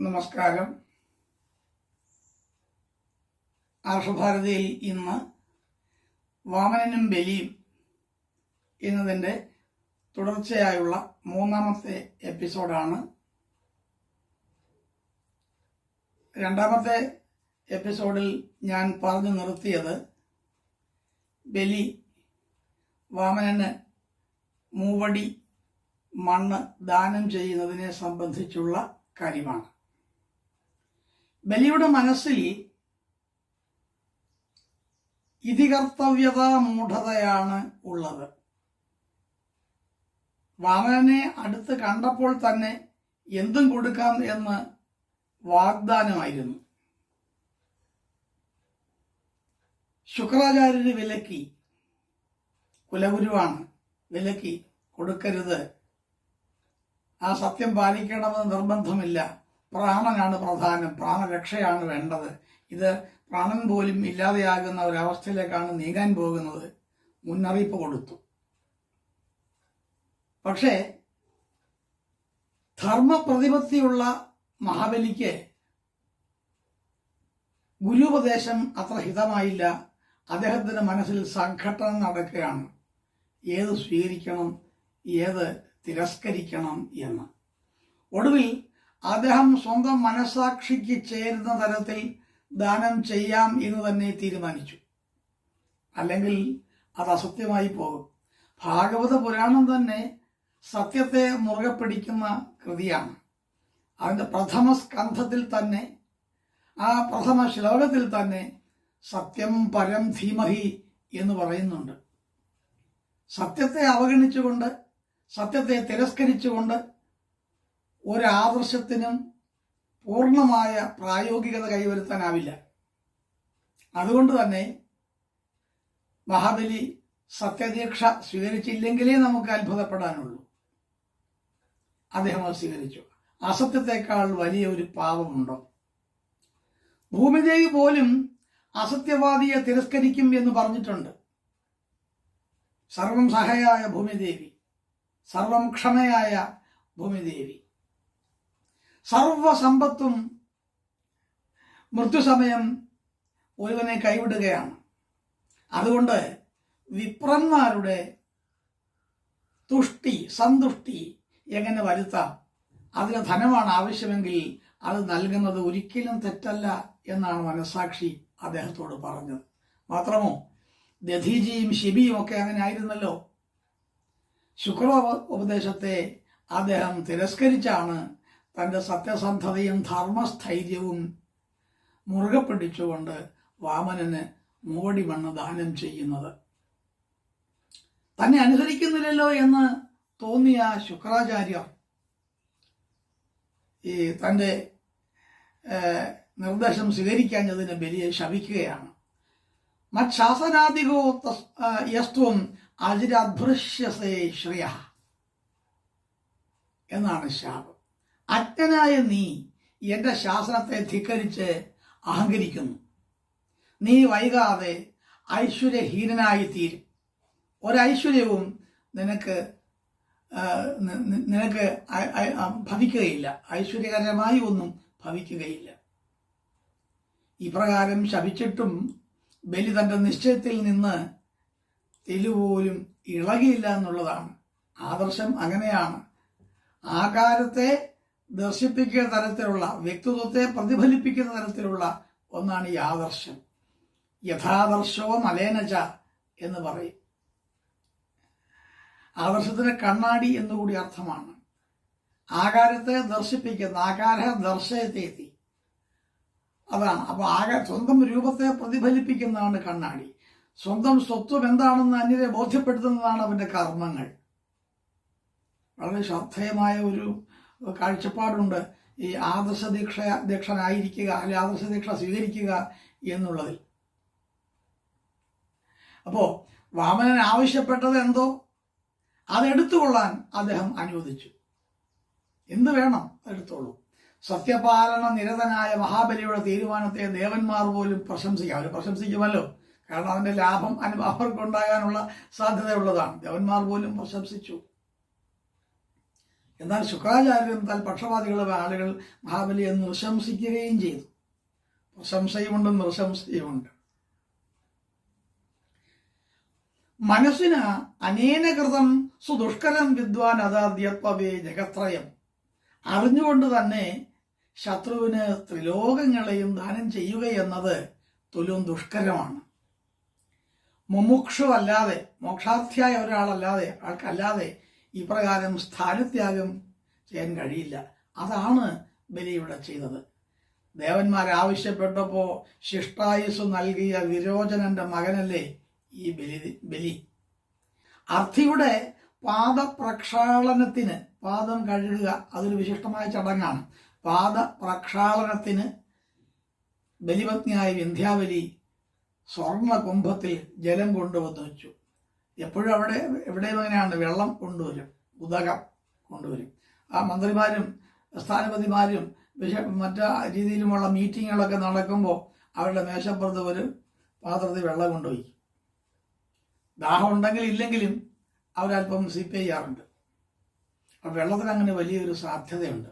നമസ്കാരം. ആർഷഭാരതിയിൽ ഇന്ന് വാമനനും ബലിയും എന്നതിന്റെ തുടർച്ചയായുള്ള മൂന്നാമത്തെ എപ്പിസോഡാണ്. രണ്ടാമത്തെ എപ്പിസോഡിൽ ഞാൻ പറഞ്ഞു നിർത്തിയത് ബലി വാമനന് മൂവടി മണ്ണ് ദാനം ചെയ്യുന്നതിനെ സംബന്ധിച്ചുള്ള കാര്യമാണ്. ബലിയുടെ മനസ്സിൽ ഇതികർത്തവ്യതാ മൂഢതയാണ് ഉള്ളത്. വാമനനെ അടുത്ത് കണ്ടപ്പോൾ തന്നെ എന്തും കൊടുക്കാം എന്ന് വാഗ്ദാനമായിരുന്നു. ശുക്രാചാര്യര് വിലക്കി കുലഗുരുവാണ് വിലക്കി കൊടുക്കരുത്. ആ സത്യം പാലിക്കണമെന്ന് നിർബന്ധമില്ല. പ്രാണനാണ് പ്രധാനം പ്രാണരക്ഷയാണ് വേണ്ടത്. ഇത് പ്രാണൻ പോലും ഇല്ലാതെയാകുന്ന ഒരവസ്ഥയിലേക്കാണ് നീങ്ങാൻ പോകുന്നത്. മുന്നറിയിപ്പ് കൊടുത്തു. പക്ഷേ ധർമ്മപ്രതിപത്തിയുള്ള മഹാബലിക്ക് ഗുരുപദേശം അത്ര ഹിതമായില്ല. അദ്ദേഹത്തിന്റെ മനസ്സിൽ സംഘട്ടനം നടക്കുകയാണ്. ഏത് സ്വീകരിക്കണം ഏത് തിരസ്കരിക്കണം എന്ന്. ഒടുവിൽ അദ്ദേഹം സ്വന്തം മനസാക്ഷിക്ക് ചേരുന്ന തരത്തിൽ ദാനം ചെയ്യാം എന്ന് തന്നെ തീരുമാനിച്ചു. അല്ലെങ്കിൽ അത് അസത്യമായി പോകും. ഭാഗവത പുരാണം തന്നെ സത്യത്തെ മുറുകെ പിടിക്കുന്ന കൃതിയാണ്. അതിന്റെ പ്രഥമ സ്കന്ധത്തിൽ തന്നെ ആ പ്രഥമ ശ്ലോകത്തിൽ തന്നെ സത്യം പരം ധീമഹി എന്ന് പറയുന്നുണ്ട്. സത്യത്തെ അവഗണിച്ചുകൊണ്ട് സത്യത്തെ തിരസ്കരിച്ചുകൊണ്ട് ഒരാദർശത്തിനും പൂർണമായ പ്രായോഗികത കൈവരുത്താനാവില്ല. അതുകൊണ്ട് തന്നെ മഹാബലി സത്യദീക്ഷ സ്വീകരിച്ചില്ലെങ്കിലേ നമുക്ക് അത്ഭുതപ്പെടാനുള്ളൂ. അദ്ദേഹം അത് സ്വീകരിച്ചു. അസത്യത്തെക്കാൾ വലിയ ഒരു പാപമുണ്ടോ? ഭൂമിദേവി പോലും അസത്യവാദിയെ തിരസ്കരിക്കും എന്ന് പറഞ്ഞിട്ടുണ്ട്. സർവം സഹയായ ഭൂമിദേവി സർവം ക്ഷമയായ ഭൂമിദേവി. സർവസമ്പത്തും മൃത്യുസമയം ഒരുവനെ കൈവിടുകയാണ്. അതുകൊണ്ട് വിപ്രന്മാരുടെ തുഷ്ടി സന്തുഷ്ടി എങ്ങനെ വരുത്താം? അതിന് ധനമാണ് ആവശ്യമെങ്കിൽ അത് നൽകുന്നത് ഒരിക്കലും തെറ്റല്ല എന്നാണ് മനസാക്ഷി അദ്ദേഹത്തോട് പറഞ്ഞത്. മാത്രമോ ദധീജിയും ശിബിയും ഒക്കെ അങ്ങനെ ആയിരുന്നല്ലോ. ശുക്ര ഉപദേശത്തെ അദ്ദേഹം തിരസ്കരിച്ചാണ് തന്റെ സത്യസന്ധതയും ധർമ്മസ്ഥൈര്യവും മുറുകെ പിടിച്ചുകൊണ്ട് വാമനന് മോടി മണ്ണ് ദാനം ചെയ്യുന്നത്. തന്നെ അനുസരിക്കുന്നില്ലല്ലോ എന്ന് തോന്നിയ ശുക്രാചാര്യർ ഈ തന്റെ നിർദ്ദേശം സ്വീകരിക്കാഞ്ഞതിന് ബലിയെ ശപിക്കുകയാണ്. മത്ശാസനാദികോ യസ്ത്വം അജിരാദൃശ്യസേ ശ്രേയ എന്നാണ് ശാപം. അജ്ഞനായ നീ എന്റെ ശാസ്ത്രത്തെ ധിക്കരിച്ച് അഹങ്കരിക്കുന്നു. നീ വൈകാതെ ഐശ്വര്യഹീനനായി തീരും ഒരൈശ്വര്യവും നിനക്ക് നിനക്ക് ഭവിക്കുകയില്ല. ഐശ്വര്യകരമായി ഒന്നും ഭവിക്കുകയില്ല. ഇപ്രകാരം ശപിച്ചിട്ടും ബലി തന്റെ നിശ്ചയത്തിൽ നിന്ന് തെലുപോലും ഇളകിയില്ല എന്നുള്ളതാണ്. ആദർശം അങ്ങനെയാണ്. ആകാരത്തെ ദർശിപ്പിക്കുന്ന തരത്തിലുള്ള വ്യക്തിത്വത്തെ പ്രതിഫലിപ്പിക്കുന്ന തരത്തിലുള്ള ഒന്നാണ് ഈ ആദർശം. യഥാദർശോ മലേനച എന്ന് പറയും. ആദർശത്തിന് കണ്ണാടി എന്നുകൂടി അർത്ഥമാണ്. ആകാരത്തെ ദർശിപ്പിക്കുന്ന ആകാര ദർശയത്തെത്തി അതാണ്. അപ്പൊ ആക സ്വന്തം രൂപത്തെ പ്രതിഫലിപ്പിക്കുന്നതാണ് കണ്ണാടി. സ്വന്തം സ്വത്വം എന്താണെന്ന് അന്യരെ ബോധ്യപ്പെടുത്തുന്നതാണ് അവന്റെ കർമ്മങ്ങൾ. വളരെ ശ്രദ്ധേയമായ ഒരു കാഴ്ചപ്പാടുണ്ട്. ഈ ആദർശ ദീക്ഷ ദീക്ഷനായിരിക്കുക അല്ലെ ആദർശ ദീക്ഷ സ്വീകരിക്കുക എന്നുള്ളതിൽ. അപ്പോ വാമനൻ ആവശ്യപ്പെട്ടത് എന്തോ? അതെടുത്തുകൊള്ളാൻ അദ്ദേഹം അനുവദിച്ചു. എന്ത് വേണം? എടുത്തോളൂ. സത്യപാലന നിരതനായ മഹാബലിയുടെ തീരുമാനത്തെ ദേവന്മാർ പോലും പ്രശംസിക്കാം. അവർ പ്രശംസിക്കുമല്ലോ. കാരണം അതിന്റെ ലാഭം അനുഭവർക്കുണ്ടാകാനുള്ള സാധ്യതയുള്ളതാണ്. ദേവന്മാർ പോലും പ്രശംസിച്ചു. എന്നാൽ ശുക്രാചാര്യൻ താൽ പക്ഷപാതികളുടെ ആളുകൾ മഹാബലിയെ നിർശംസിക്കുകയും ചെയ്തു. പ്രശംസയുമുണ്ട് നിർശംസയുമുണ്ട് മനസ്സിന് അനേനകൃതം സുദുഷ്കരം വിദ്വാൻ അതാദ്യത്വവേ ജഗത്രയം. അറിഞ്ഞുകൊണ്ട് തന്നെ ശത്രുവിന് ത്രിലോകങ്ങളെയും ദാനം ചെയ്യുക എന്നത് തുലും ദുഷ്കരമാണ്. മുമുക്ഷു അല്ലാതെ മോക്ഷാർത്ഥിയായ ഒരാളല്ലാതെ ആൾക്കല്ലാതെ ഇപ്രകാരം സ്ഥാനത്യാഗം ചെയ്യാൻ കഴിയില്ല. അതാണ് ബലി ചെയ്തത്. ദേവന്മാർ ആവശ്യപ്പെട്ടപ്പോൾ ശിഷ്ടായുസ് നൽകിയ വിരോചനന്റെ മകനല്ലേ ഈ ബലി ബലി. അർത്ഥിയുടെ പാദപ്രക്ഷാളനത്തിന് പാദം കഴുകുക അതൊരു വിശിഷ്ടമായ ചടങ്ങാണ്. പാദപ്രക്ഷാളനത്തിന് ബലിപത്നിയായ വിന്ധ്യാബലി സ്വർണ കുംഭത്തിൽ ജലം കൊണ്ടുവന്നു വെച്ചു എപ്പോഴും അവിടെ എവിടെയും അങ്ങനെയാണ്. വെള്ളം കൊണ്ടുവരും. ഉദകം കൊണ്ടുവരും. ആ മന്ത്രിമാരും സ്ഥാനപതിമാരും വിശ മറ്റു രീതിയിലുമുള്ള മീറ്റിങ്ങുകളൊക്കെ നടക്കുമ്പോൾ അവരുടെ മേശപ്പുറത്ത് ഒരു പാത്രത്തിൽ വെള്ളം കൊണ്ടുപോയി. ദാഹം ഉണ്ടെങ്കിൽ ഇല്ലെങ്കിലും അവരല്പം സിപ്പ് ചെയ്യാറുണ്ട്. അപ്പം വെള്ളത്തിന് അങ്ങനെ വലിയൊരു സാധ്യതയുണ്ട്.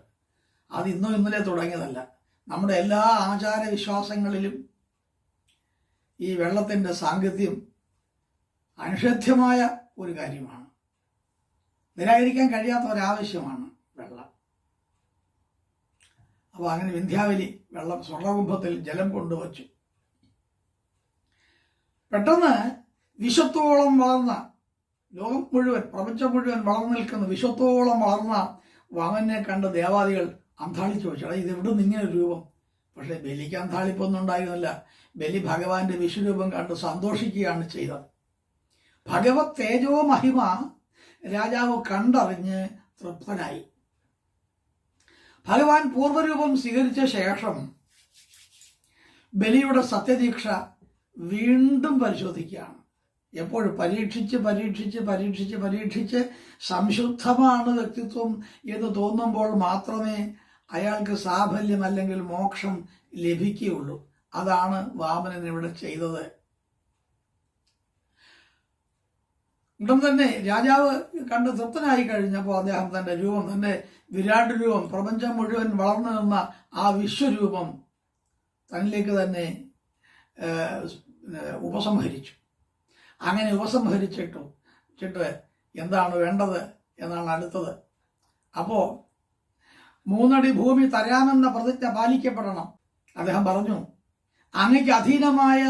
അത് ഇന്നോ ഇന്നലെ തുടങ്ങിയതല്ല. നമ്മുടെ എല്ലാ ആചാര വിശ്വാസങ്ങളിലും ഈ വെള്ളത്തിന്റെ സാങ്കത്യം അനിഷേധ്യമായ ഒരു കാര്യമാണ്. നിരാകരിക്കാൻ കഴിയാത്ത ഒരാവശ്യമാണ് വെള്ളം. അപ്പോൾ അങ്ങനെ വിന്ധ്യാവലി വെള്ളം സ്വർണകുംഭത്തിൽ ജലം കൊണ്ടുവച്ചു. പെട്ടെന്ന് വിശ്വത്തോളം വളർന്ന ലോകം മുഴുവൻ പ്രപഞ്ചം മുഴുവൻ വളർന്നു നിൽക്കുന്ന വിശ്വത്തോളം വളർന്ന വാമനെ കണ്ട ദേവാദികൾ അന്താളിച്ചു വെച്ചു ഇത് എവിടെ നിന്ന് ഇങ്ങനെ രൂപം? പക്ഷേ ബലിക്ക് അന്താളിപ്പൊന്നും ഉണ്ടായിരുന്നില്ല. ബലി ഭഗവാന്റെ വിശ്വരൂപം കണ്ട് സന്തോഷിക്കുകയാണ് ചെയ്തത്. ഭഗവത് തേജോ മഹിമ രാജാവ് കണ്ടറിഞ്ഞ് തൃപ്തനായി. ഭഗവാൻ പൂർവരൂപം സ്വീകരിച്ച ശേഷം ബലിയുടെ സത്യദീക്ഷ വീണ്ടും പരിശോധിക്കുകയാണ്. എപ്പോഴും പരീക്ഷിച്ച് പരീക്ഷിച്ച് പരീക്ഷിച്ച് പരീക്ഷിച്ച് സംശുദ്ധമാണ് വ്യക്തിത്വം എന്ന് തോന്നുമ്പോൾ മാത്രമേ അയാൾക്ക് സാഫല്യം അല്ലെങ്കിൽ മോക്ഷം ലഭിക്കുകയുള്ളൂ. അതാണ് വാമനൻ ഇവിടെ ചെയ്തത്. ഉടൻ തന്നെ രാജാവ് കണ്ട് തൃപ്തനായി കഴിഞ്ഞപ്പോൾ അദ്ദേഹം തന്റെ രൂപം തന്റെ വിരാട് രൂപം പ്രപഞ്ചം മുഴുവൻ വളർന്നു നിന്ന ആ വിശ്വരൂപം തന്നിലേക്ക് തന്നെ ഉപസംഹരിച്ചു. അങ്ങനെ ഉപസംഹരിച്ചിട്ടു. ചിട്ട് എന്താണ് വേണ്ടത് എന്നാണ് അടുത്തത്. അപ്പോൾ മൂന്നടി ഭൂമി തരാമെന്ന പ്രതിജ്ഞ പാലിക്കപ്പെടണം. അദ്ദേഹം പറഞ്ഞു അങ്ങയ്ക്ക് അധീനമായ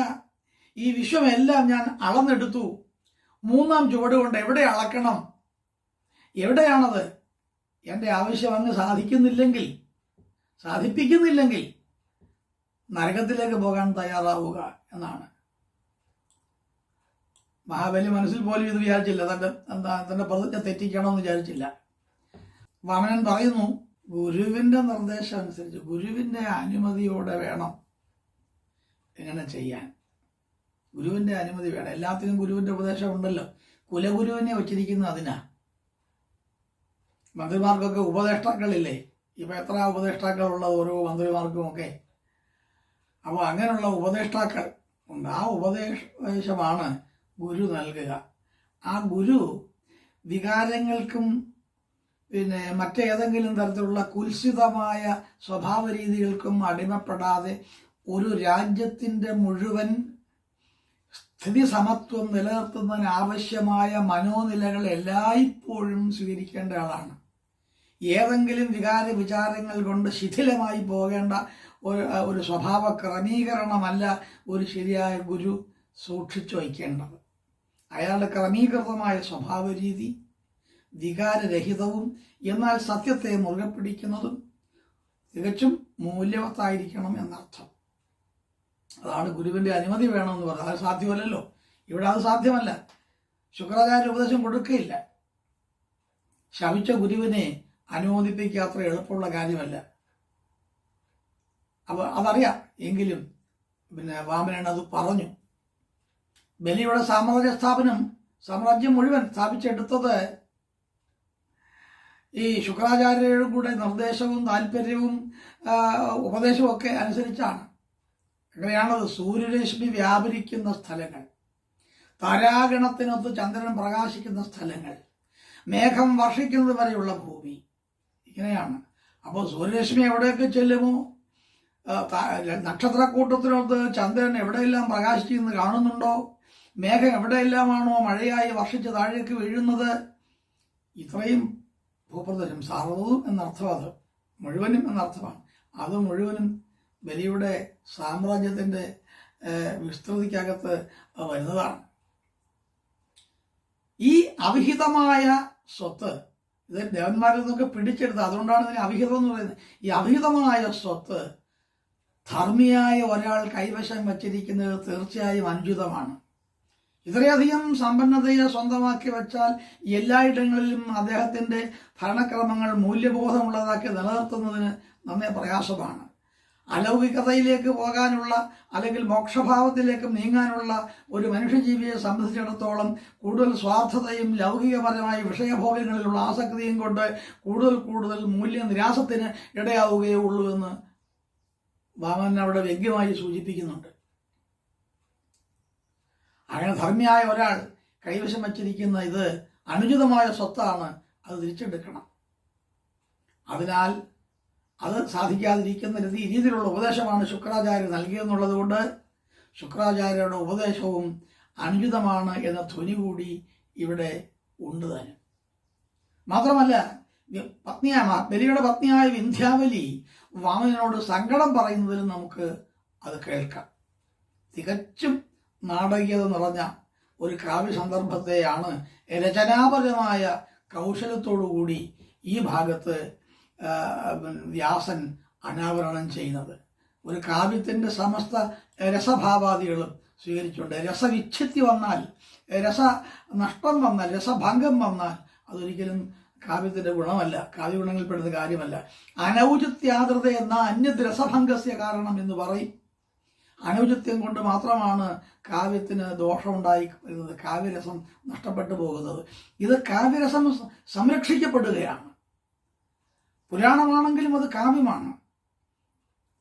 ഈ വിശ്വമെല്ലാം ഞാൻ അളന്നെടുത്തു. മൂന്നാം ചുവട് കൊണ്ട് എവിടെ അളക്കണം? എവിടെയാണത്? എന്റെ ആവശ്യം അങ്ങ് സാധിക്കുന്നില്ലെങ്കിൽ സാധിപ്പിക്കുന്നില്ലെങ്കിൽ നരകത്തിലേക്ക് പോകാൻ തയ്യാറാവുക എന്നാണ്. മഹാബലി മനസ്സിൽ പോലും ഇത് വിചാരിച്ചില്ല. തന്റെ എന്താ തന്റെ പ്രതിജ്ഞ തെറ്റിക്കണമെന്ന് വിചാരിച്ചില്ല. വാമനൻ പറയുന്നു ഗുരുവിന്റെ നിർദ്ദേശം അനുസരിച്ച് ഗുരുവിന്റെ അനുമതിയോടെ വേണം എങ്ങനെ ചെയ്യാൻ. ഗുരുവിന്റെ അനുമതി വേണം. എല്ലാത്തിനും ഗുരുവിന്റെ ഉപദേശം ഉണ്ടല്ലോ. കുലഗുരുവിനെ വച്ചിരിക്കുന്ന അതിനാ. മന്ത്രിമാർക്കൊക്കെ ഉപദേഷ്ടാക്കളില്ലേ? ഇപ്പൊ എത്ര ഉപദേഷ്ടാക്കളുള്ളത് ഓരോ മന്ത്രിമാർക്കും ഒക്കെ അപ്പോൾ അങ്ങനെയുള്ള ഉപദേഷ്ടാക്കൾ ഉണ്ട്. ആ ഉപദേശമാണ് ഗുരു നൽകുക. ആ ഗുരു വികാരങ്ങൾക്കും പിന്നെ മറ്റേതെങ്കിലും തരത്തിലുള്ള കുൽസിതമായ സ്വഭാവ രീതികൾക്കും അടിമപ്പെടാതെ ഒരു രാജ്യത്തിന്റെ മുഴുവൻ സ്ഥിതി സമത്വം നിലനിർത്തുന്നതിന് ആവശ്യമായ മനോനിലകൾ എല്ലായ്പ്പോഴും സ്വീകരിക്കേണ്ട ആളാണ്. ഏതെങ്കിലും വികാര വിചാരങ്ങൾ കൊണ്ട് ശിഥിലമായി പോകേണ്ട ഒരു ഒരു സ്വഭാവ ക്രമീകരണമല്ല ഒരു ശരിയായ ഗുരു സൂക്ഷിച്ചു വയ്ക്കേണ്ടത്. അയാളുടെ ക്രമീകൃതമായ സ്വഭാവ രീതി വികാരരഹിതവും എന്നാൽ സത്യത്തെ മുറുകെ പിടിക്കുന്നതും തികച്ചും മൂല്യവത്തായിരിക്കണം എന്നർത്ഥം. അതാണ് ഗുരുവിന്റെ അനുമതി വേണമെന്ന് പറഞ്ഞത്. അത് സാധ്യമല്ലല്ലോ. ഇവിടെ അത് സാധ്യമല്ല. ശുക്രാചാര്യ ഉപദേശം കൊടുക്കുകയില്ല. ശവിച്ച ഗുരുവിനെ അനുമോദിപ്പിക്കുക അത്ര എളുപ്പമുള്ള കാര്യമല്ല. അപ്പൊ അതറിയാം. എങ്കിലും പിന്നെ വാമനൻ അത് പറഞ്ഞു. ബലിയുടെ സാമ്രാജ്യ സ്ഥാപനം സാമ്രാജ്യം മുഴുവൻ സ്ഥാപിച്ചെടുത്തത് ഈ ശുക്രാചാര്യരുടെ കൂടെ നിർദ്ദേശവും താല്പര്യവും ഉപദേശവും ഒക്കെ അനുസരിച്ചാണ്. അങ്ങനെയാണത് സൂര്യരശ്മി വ്യാപരിക്കുന്ന സ്ഥലങ്ങൾ. താരാഗണത്തിനൊത്ത് ചന്ദ്രൻ പ്രകാശിക്കുന്ന സ്ഥലങ്ങൾ. മേഘം വർഷിക്കുന്നത് വരെയുള്ള ഭൂമി. ഇങ്ങനെയാണ്. അപ്പോൾ സൂര്യരശ്മി എവിടെയൊക്കെ ചെല്ലുമോ? നക്ഷത്രക്കൂട്ടത്തിനൊത്ത് ചന്ദ്രൻ എവിടെയെല്ലാം പ്രകാശിക്കുന്നത് കാണുന്നുണ്ടോ? മേഘം എവിടെയെല്ലാമാണോ മഴയായി വർഷിച്ച് താഴേക്ക് വീഴുന്നത്? ഇത്രയും ഭൂപ്രദേശം സർവതും എന്നർത്ഥം അത്. മുഴുവനും എന്നർത്ഥമാണ്. അത് മുഴുവനും ബലിയുടെ സാമ്രാജ്യത്തിന്റെ വിസ്തൃതിക്കകത്ത് വരുന്നതാണ്. ഈ അവിഹിതമായ സ്വത്ത് ഇത് ദേവന്മാരിൽ നിന്നൊക്കെ പിടിച്ചെടുത്ത് അതുകൊണ്ടാണ് ഇതിന് അവിഹിതം എന്ന് പറയുന്നത്. ഈ അവിഹിതമായ സ്വത്ത് ധർമ്മിയായ ഒരാൾ കൈവശം വച്ചിരിക്കുന്നത് തീർച്ചയായും അനുചിതമാണ്. ഇത്രയധികം സമ്പന്നതയെ സ്വന്തമാക്കി വെച്ചാൽ എല്ലായിടങ്ങളിലും അദ്ദേഹത്തിന്റെ ഭരണക്രമങ്ങൾ മൂല്യബോധമുള്ളതാക്കി നിലനിർത്തുന്നതിന് നന്നേ പ്രയാസമാണ്. അലൗകികതയിലേക്ക് പോകാനുള്ള അല്ലെങ്കിൽ മോക്ഷഭാവത്തിലേക്ക് നീങ്ങാനുള്ള ഒരു മനുഷ്യജീവിയെ സംബന്ധിച്ചിടത്തോളം കൂടുതൽ സ്വാർത്ഥതയും ലൗകികപരമായ വിഷയഭോഗങ്ങളിലുള്ള ആസക്തിയും കൊണ്ട് കൂടുതൽ കൂടുതൽ മൂല്യനിരാസത്തിന് ഇടയാവുകയേ ഉള്ളൂ എന്ന് വാമൻ അവിടെ വ്യംഗ്യമായി സൂചിപ്പിക്കുന്നുണ്ട്. അങ്ങനെ ധർമ്മിയായ ഒരാൾ കൈവശം വച്ചിരിക്കുന്ന ഇത് അനുചിതമായ സ്വത്താണ് അത് തിരിച്ചെടുക്കണം. അതിനാൽ അത് സാധിക്കാതിരിക്കുന്ന രീതിയിലുള്ള ഉപദേശമാണ് ശുക്രാചാര്യ നൽകിയെന്നുള്ളത് കൊണ്ട് ശുക്രാചാര്യരുടെ ഉപദേശവും അനുചിതമാണ് എന്ന ധ്വനി കൂടി ഇവിടെ ഉണ്ട് തന്നെ. മാത്രമല്ല പത്നിയായ ബലിയുടെ പത്നിയായ വിന്ധ്യാവലി വാമനോട് സങ്കടം പറയുന്നതിലും നമുക്ക് അത് കേൾക്കാം. തികച്ചും നാടകീയത നിറഞ്ഞ ഒരു കാവ്യ സന്ദർഭത്തെയാണ് രചനാപരമായ കൗശലത്തോടുകൂടി ഈ ഭാഗത്ത് വ്യാസൻ അനാവരണം ചെയ്യുന്നത്. ഒരു കാവ്യത്തിന്റെ സമസ്ത രസഭാവാദികളും സ്വീകരിച്ചുകൊണ്ട് രസവിച്ഛിത്തി വന്നാൽ രസ നഷ്ടം വന്നാൽ രസഭംഗം വന്നാൽ അതൊരിക്കലും കാവ്യത്തിന്റെ ഗുണമല്ല. കാവ്യഗുണങ്ങളിൽപ്പെടുന്ന കാര്യമല്ല. അനൗചിത്യാതൃത എന്ന അന്യദ്രസഭംഗസ്യ കാരണം എന്ന് പറയും. അനൗചിത്യം കൊണ്ട് മാത്രമാണ് കാവ്യത്തിന് ദോഷമുണ്ടായി വരുന്നത് കാവ്യരസം നഷ്ടപ്പെട്ടു പോകുന്നത്. ഇത് കാവ്യരസം സംരക്ഷിക്കപ്പെടുകയാണ്. പുരാണമാണെങ്കിലും അത് കാവ്യമാണ്.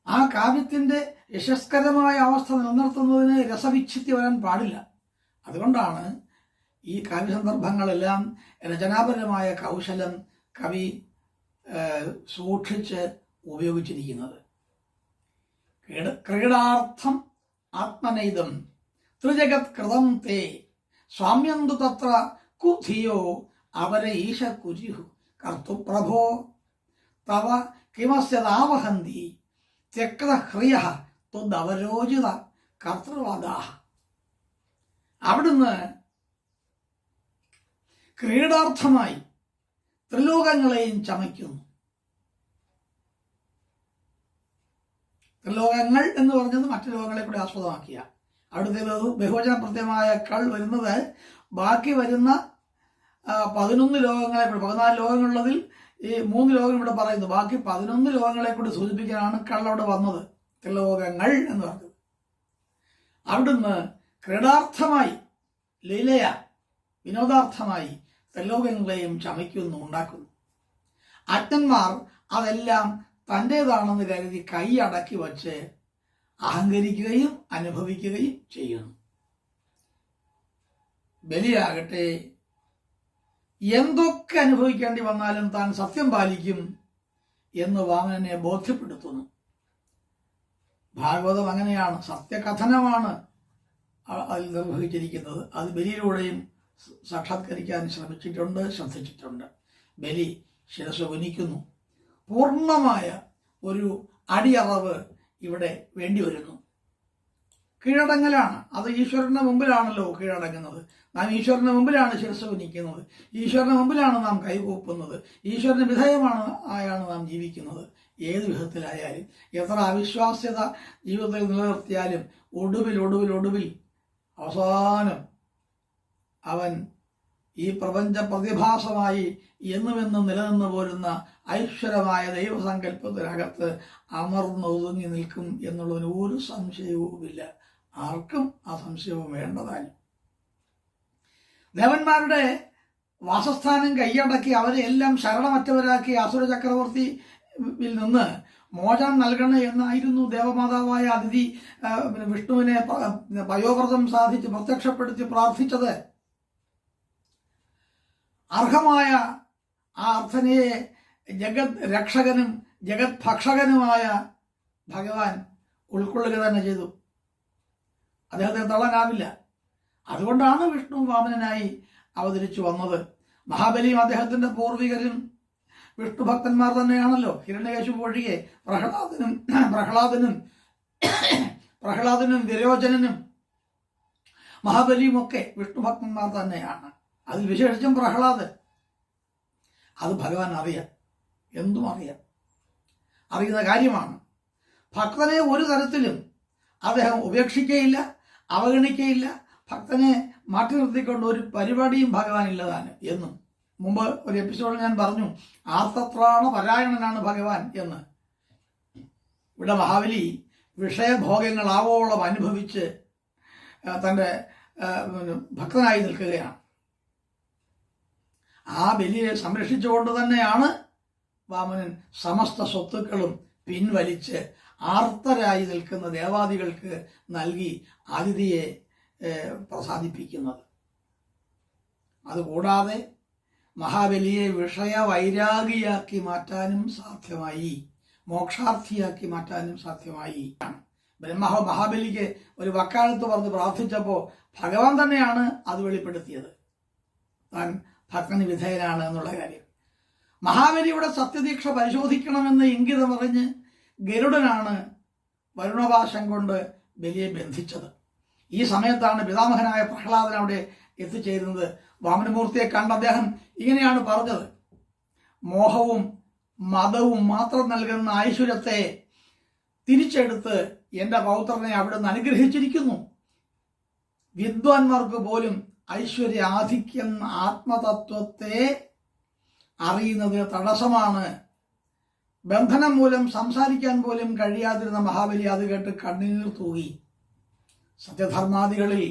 ആ കാവ്യത്തിന്റെ യശസ്കരമായ അവസ്ഥ നിലനിർത്തുന്നതിന് രസവിച്ഛിത്തി വരാൻ പാടില്ല. അതുകൊണ്ടാണ് ഈ കാവ്യ സന്ദർഭങ്ങളെല്ലാം രചനാപരമായ കൗശലം കവി സൂക്ഷിച്ച് ഉപയോഗിച്ചിരിക്കുന്നത്. ക്രീഡ- ക്രീഡാർത്ഥം ആത്മനൈതം ത്രിജഗത് കൃതം തേ സ്വാമ്യന്തു തത്ര കുധിയോ അവരെ ഈശ കുരിഹു കർത്തുപ്രഭോ തവ കിമസ്യതാവഹന്തി ത്യക്ത ഹ്രിയ ത്വദവരോചിത കർത്തൃവാദാ അവിടുന്ന് ക്രീഡാർത്ഥമായി ത്രിലോകങ്ങളെയും ചമയ്ക്കുന്നു. ത്രിലോകങ്ങൾ എന്ന് പറഞ്ഞത് മറ്റു ലോകങ്ങളെ കൂടി ആസ്പദമാക്കിയ. അവിടുത്തെ ബഹു ബഹുവചന പ്രത്യമായ കൾ വരുന്നത് ബാക്കി വരുന്ന പതിനൊന്ന് ലോകങ്ങളെ പതിനാല് ലോകങ്ങളുള്ളതിൽ ഈ മൂന്ന് ലോകം ഇവിടെ പറയുന്നു. ബാക്കി പതിനൊന്ന് ലോകങ്ങളെ കൂടി സൂചിപ്പിക്കാനാണ് കള്ളവിടെ വന്നത്. ത്രിലോകങ്ങൾ എന്ന് പറഞ്ഞത്. അവിടുന്ന് ക്രീഡാർത്ഥമായി ലീലയ വിനോദാർത്ഥമായി ത്രിലോകങ്ങളെയും ചമയ്ക്കുന്നു ഉണ്ടാക്കുന്നു. അജ്ഞന്മാർ അതെല്ലാം തന്റേതാണെന്ന് കരുതി കൈ അടക്കി വച്ച് അഹങ്കരിക്കുകയും അനുഭവിക്കുകയും ചെയ്യുന്നു. ബലിയാകട്ടെ എന്തൊക്കെ അനുഭവിക്കേണ്ടി വന്നാലും താൻ സത്യം പാലിക്കും എന്ന് വാമനനെ ബോധ്യപ്പെടുത്തുന്നു. ഭാഗവതം അങ്ങനെയാണ്. സത്യകഥനമാണ് അതിൽ നിർവഹിച്ചിരിക്കുന്നത്. അത് ബലിയിലൂടെയും സാക്ഷാത്കരിക്കാൻ ശ്രമിച്ചിട്ടുണ്ട് ശ്രദ്ധിച്ചിട്ടുണ്ട്. ബലി ശിരസ് വനിക്കുന്നു. പൂർണമായ ഒരു അടിയറവ് ഇവിടെ വേണ്ടി വരുന്നു. കീഴടങ്ങലാണ്. അത് ഈശ്വരന്റെ മുമ്പിലാണല്ലോ കീഴടങ്ങുന്നത്. നാം ഈശ്വരന് മുമ്പിലാണ് ശിരസ് വനിക്കുന്നത് ഈശ്വരന് മുമ്പിലാണ് നാം കൈകൂപ്പുന്നത് ഈശ്വരന് വിധേയമാണ് ആയാണ് നാം ജീവിക്കുന്നത്. ഏത് വിധത്തിലായാലും എത്ര അവിശ്വാസ്യത ജീവിതത്തിൽ നിലനിർത്തിയാലും ഒടുവിൽ ഒടുവിൽ ഒടുവിൽ അവസാനം അവൻ ഈ പ്രപഞ്ച പ്രതിഭാസമായി എന്നുമെന്നും നിലനിന്നു പോരുന്ന ഐശ്വരമായ ദൈവസങ്കല്പത്തിനകത്ത് അമർന്നൊതുങ്ങി നിൽക്കും എന്നുള്ളതിന് ഒരു സംശയവുമില്ല. ആർക്കും ആ സംശയവും വേണ്ടതായി ദേവന്മാരുടെ വാസസ്ഥാനം കൈയടക്കി അവരെ എല്ലാം ശരണമറ്റവരാക്കി അസുര ചക്രവർത്തിയിൽ നിന്ന് മോചനം നൽകണേ എന്നായിരുന്നു ദേവമാതാവായ അതിഥി വിഷ്ണുവിനെ പയോവ്രതം സാധിച്ച് പ്രത്യക്ഷപ്പെടുത്തി പ്രാർത്ഥിച്ചത്. അർഹമായ ആ അർത്ഥനയെ ജഗത് രക്ഷകനും ജഗത് ഭക്ഷകനുമായ ഭഗവാൻ ഉൾക്കൊള്ളുക തന്നെ ചെയ്തു. അദ്ദേഹത്തിന് തള്ളാനാവില്ല. അതുകൊണ്ടാണ് വിഷ്ണു വാമനനായി അവതരിച്ചു വന്നത്. മഹാബലിയും അദ്ദേഹത്തിന്റെ പൂർവികരും വിഷ്ണു ഭക്തന്മാർ തന്നെയാണല്ലോ. ഹിരണ്യകശിപു ഒഴികെ പ്രഹ്ലാദനും പ്രഹ്ലാദനും പ്രഹ്ലാദനും വിരോചനനും മഹാബലിയും ഒക്കെ വിഷ്ണു ഭക്തന്മാർ തന്നെയാണ്. അതിൽ വിശേഷിച്ചും പ്രഹ്ലാദൻ. അത് ഭഗവാൻ അറിയാം. എന്തും അറിയാം. അറിയുന്ന കാര്യമാണ്. ഭക്തനെ ഒരു തരത്തിലും അദ്ദേഹം ഉപേക്ഷിക്കുകയില്ല അവഗണിക്കുകയില്ല ഭക്തനെ മാറ്റി നിർത്തിക്കൊണ്ട് ഒരു പരിപാടിയും ഭഗവാൻ ഇല്ലതാണ് എന്നും. മുമ്പ് ഒരു എപ്പിസോഡിൽ ഞാൻ പറഞ്ഞു ആസത്രാണ പരായണനാണ് ഭഗവാൻ എന്ന്. ഇവിടെ മഹാബലി വിഷയഭോഗങ്ങൾ ആവോളം അനുഭവിച്ച് തന്റെ ഭക്തനായി നിൽക്കുകയാണ്. ആ ബലിയെ സംരക്ഷിച്ചുകൊണ്ട് തന്നെയാണ് വാമനൻ സമസ്ത സ്വത്തുക്കളും പിൻവലിച്ച് ആർത്തരായി നിൽക്കുന്ന ദേവാദികൾക്ക് നൽകി അതിഥിയെ പ്രസാദിപ്പിക്കുന്നത്. അതുകൂടാതെ മഹാബലിയെ വിഷയ വൈരാഗിയാക്കി മാറ്റാനും സാധ്യമായി മോക്ഷാർത്ഥിയാക്കി മാറ്റാനും സാധ്യമായി. ബ്രഹ്മ മഹാബലിക്ക് ഒരു വക്കാലത്ത് പറഞ്ഞ് പ്രാർത്ഥിച്ചപ്പോൾ ഭഗവാൻ തന്നെയാണ് അത് വെളിപ്പെടുത്തിയത്. താൻ ഭക്തന് വിധേയനാണ് എന്നുള്ള കാര്യം. മഹാബലിയുടെ സത്യദീക്ഷ പരിശോധിക്കണമെന്ന് ഇംഗിതം പറഞ്ഞ് ഗരുഡനാണ് വരുണപാശം കൊണ്ട് ബലിയെ ബന്ധിച്ചത്. ഈ സമയത്താണ് പിതാമഹനായ പ്രഹ്ലാദൻ അവിടെ എത്തിച്ചേരുന്നത്. വാമനമൂർത്തിയെ കണ്ട അദ്ദേഹം ഇങ്ങനെയാണ് പറഞ്ഞത്. മോഹവും മതവും മാത്രം നൽകുന്ന ഐശ്വര്യത്തെ തിരിച്ചെടുത്ത് എന്റെ പൗത്രനെ അവിടുന്ന് അനുഗ്രഹിച്ചിരിക്കുന്നു. വിദ്വാൻമാർക്ക് പോലും ഐശ്വര്യ ആധിക്യം ആത്മതത്വത്തെ അറിയുന്നതിന് തടസ്സമാണ്. ബന്ധനം മൂലം സംസാരിക്കാൻ പോലും കഴിയാതിരുന്ന മഹാബലി അത് കേട്ട് കണ്ണീർ തൂകി. സത്യധർമാദികളിൽ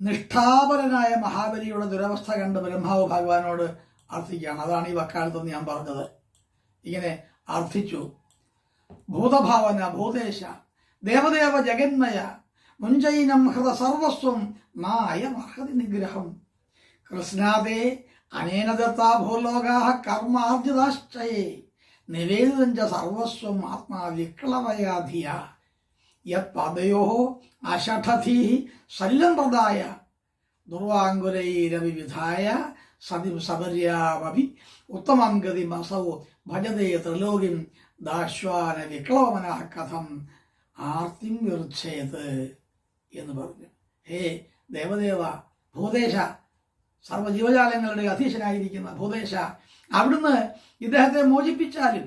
നിഷ്ഠാപരനായ മഹാബലിയുടെ ദുരവസ്ഥ കണ്ട് ബ്രഹ്മാവ് ഭഗവാനോട് അർത്ഥിക്കുകയാണ് അതാണ് ഈ വക്കാലത്ത് ഞാൻ പറഞ്ഞത്. ഇങ്ങനെ അർത്ഥിച്ചു ഭൂതഭാവന ഭൂതേശ ദേവദേവ ജഗന്മയ മുഞ്ചൈനം ഹൃദ സർവസ്വം നായമർഹതി നിഗ്രഹം. കൃഷ്ണാദേ അനേന ദത്താ ഭൂലോകാ കർമാർജിതാശ്ചയേ നിവേദിതം ച സർവസ്വം ആത്മാ വിക്ലവയാധിയ. അഷഠധീ ശല്യം പ്രദായ. ദുർവാങ്കുരൈരവിവിധായ സതി സബര്യാമപി ഉത്തമം ഗതി മസൗ ഭജതേ ത്രിലോകിം ദാശ്വാന വിക്ലവമന കഥം ആർത്തിം വിർച്ഛേത് എന്ന് പറഞ്ഞു. ഹേ ദേവദേവ ഭൂതേശ സർവജീവജാലങ്ങളുടെ അധീശനായിരിക്കുന്ന ഭൂതേശ അവിടുന്ന് ഇദ്ദേഹത്തെ മോചിപ്പിച്ചാലും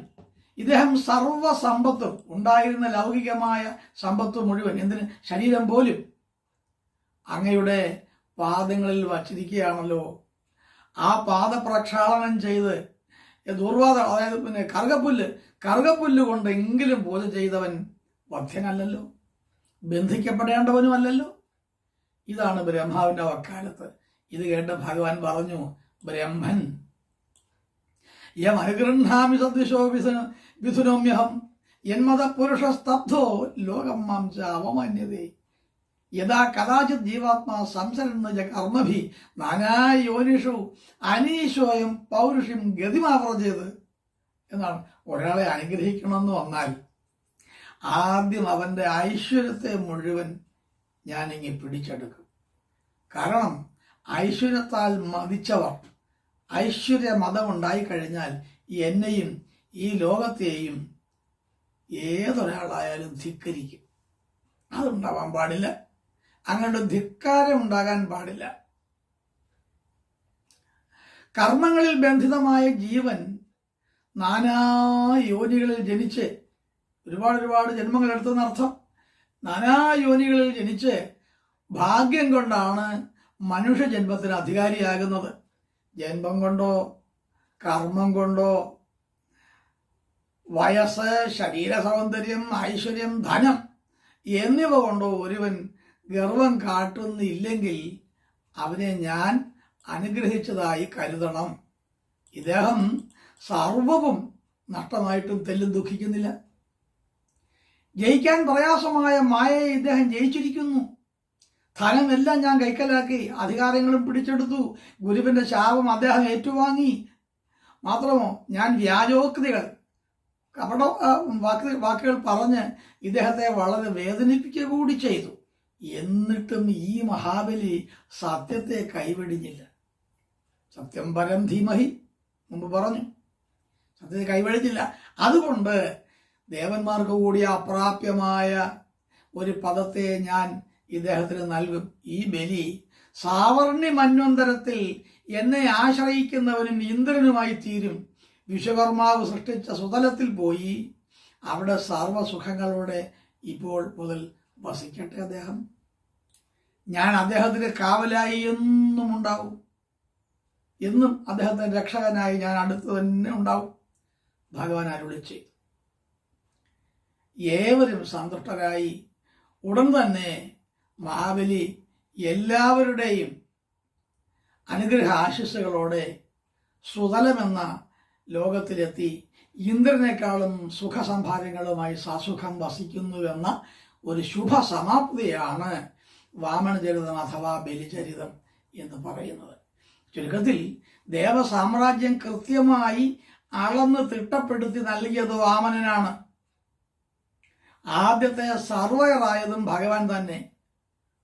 ഇദ്ദേഹം സർവ സമ്പത്തും ഉണ്ടായിരുന്ന ലൗകികമായ സമ്പത്ത് മുഴുവൻ എന്തിന്? ശരീരം പോലും. അങ്ങയുടെ പാദങ്ങളിൽ വച്ചിരിക്കുകയാണല്ലോ. ആ പാദപ്രക്ഷാളനം ചെയ്ത് ദുർവാദ അതായത് പിന്നെ കറുകപ്പുല്ല് കറുകപ്പുല്ല് കൊണ്ട് എങ്കിലും പൂജ ചെയ്തവൻ വധ്യനല്ലല്ലോ. ബന്ധിക്കപ്പെടേണ്ടവനുമല്ലല്ലോ. ഇതാണ് ബ്രഹ്മാവിന്റെ വക്കാലത്ത്. ഇത് കേട്ട് ഭഗവാൻ പറഞ്ഞു ബ്രഹ്മൻ യം അനുഗൃഹാമി സദൃശോ വിധു വിധുനോമ്യഹം. യന്മത പുരുഷ സ്തബ്ധോ ലോകം മാം ച അവമാന്യതേ യഥാ കഥാചിത് ജീവാത്മാ സംസരണ കർമ്മഭി നാനായോനിഷു അനീശോയം പൗരുഷം ഗതിമാവർജയത് എന്നാണ്. ഒരാളെ അനുഗ്രഹിക്കണമെന്ന് വന്നാൽ ആദ്യം അവന്റെ ഐശ്വര്യത്തെ മുഴുവൻ ഞാനിങ്ങി പിടിച്ചെടുക്കും. കാരണം ഐശ്വര്യത്താൽ മതിച്ചവർ ഐശ്വര്യ മതം ഉണ്ടായിക്കഴിഞ്ഞാൽ എന്നെയും ഈ ലോകത്തെയും ഏതൊരാളായാലും ധിക്കരിക്കും. അതുണ്ടാവാൻ പാടില്ല. അങ്ങനെ ധിക്കാരം ഉണ്ടാകാൻ പാടില്ല. കർമ്മങ്ങളിൽ ബന്ധിതമായ ജീവൻ നാനാ യോനികളിൽ ജനിച്ച് ഒരുപാട് ഒരുപാട് ജന്മങ്ങൾ എടുത്തെന്നർത്ഥം നാനാ യോനികളിൽ ജനിച്ച് ഭാഗ്യം കൊണ്ടാണ് മനുഷ്യ ജന്മത്തിന് അധികാരിയാകുന്നത്. ജന്മം കൊണ്ടോ കർമ്മം കൊണ്ടോ വയസ്സ് ശരീര സൗന്ദര്യം ഐശ്വര്യം ധനം എന്നിവ കൊണ്ടോ ഒരുവൻ ഗർവം കാട്ടുന്നില്ലെങ്കിൽ അവനെ ഞാൻ അനുഗ്രഹിച്ചതായി കരുതണം. ഇദ്ദേഹം സർവവും നഷ്ടമായിട്ടും തെല്ലും ദുഃഖിക്കുന്നില്ല. ജയിക്കാൻ പ്രയാസമായ മായയെ ഇദ്ദേഹം ജയിച്ചിരിക്കുന്നു. ധനമെല്ലാം ഞാൻ കൈക്കലാക്കി അധികാരങ്ങളും പിടിച്ചെടുത്തു. ഗുരുവിന്റെ ശാപം അദ്ദേഹം ഏറ്റുവാങ്ങി. മാത്രമോ ഞാൻ വ്യാജോക്തികൾ കപട വാക്കുകൾ പറഞ്ഞ് ഇദ്ദേഹത്തെ വളരെ വേദനിപ്പിക്കുക കൂടി ചെയ്തു. എന്നിട്ടും ഈ മഹാബലി സത്യത്തെ കൈവെടിഞ്ഞില്ല. സത്യം പരം ധീമഹി മുമ്പ് പറഞ്ഞു. സത്യത്തെ കൈവെടിഞ്ഞില്ല. അതുകൊണ്ട് ദേവന്മാർക്ക് കൂടി അപ്രാപ്യമായ ഒരു പദത്തെ ഞാൻ ഇദ്ദേഹത്തിന് നൽകും. ഈ ബലി സാവർണി മന്വന്തരത്തിൽ എന്നെ ആശ്രയിക്കുന്നവനും ഇന്ദ്രനുമായി തീരും. വിശ്വകർമാവ് സൃഷ്ടിച്ച സുതലത്തിൽ പോയി. അവിടെ സർവസുഖങ്ങളോടെ ഇപ്പോൾ മുതൽ വസിക്കട്ടെ അദ്ദേഹം. ഞാൻ അദ്ദേഹത്തിന് കാവലായി എന്നും ഉണ്ടാവും. എന്നും അദ്ദേഹത്തിന് രക്ഷകനായി ഞാൻ അടുത്ത് തന്നെ ഉണ്ടാവും. ഭഗവാൻ അരുളി ചെയ്തു. ഏവരും സന്തുഷ്ടരായി. ഉടൻ തന്നെ മഹാബലി എല്ലാവരുടെയും അനുഗ്രഹ ആശിസ്സുകളോടെ സുതലമെന്ന ലോകത്തിലെത്തി ഇന്ദ്രനേക്കാളും സുഖസമ്ഭാരങ്ങളുമായി സസുഖം വസിക്കുന്നുവെന്ന ഒരു ശുഭ സമാപ്തിയാണ് വാമനചരിതം അഥവാ ബലിചരിതം എന്ന് പറയുന്നത്. ചുരുക്കത്തിൽ ദേവസാമ്രാജ്യം കൃത്യമായി അളന്ന് തിട്ടപ്പെടുത്തി നൽകിയത് വാമനനാണ്. ആദ്യത്തെ സർവയറായതും ഭഗവാൻ തന്നെ.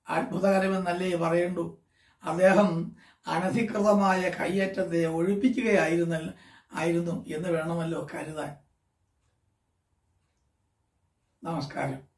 അത്ഭുതകരമെന്നല്ലേ പറയണ്ടു. അദ്ദേഹം അനധികൃതമായ കയ്യേറ്റത്തെ ഒഴിപ്പിക്കുകയായിരുന്ന ആയിരുന്നു എന്ന് വേണമല്ലോ കരുതാൻ. നമസ്കാരം.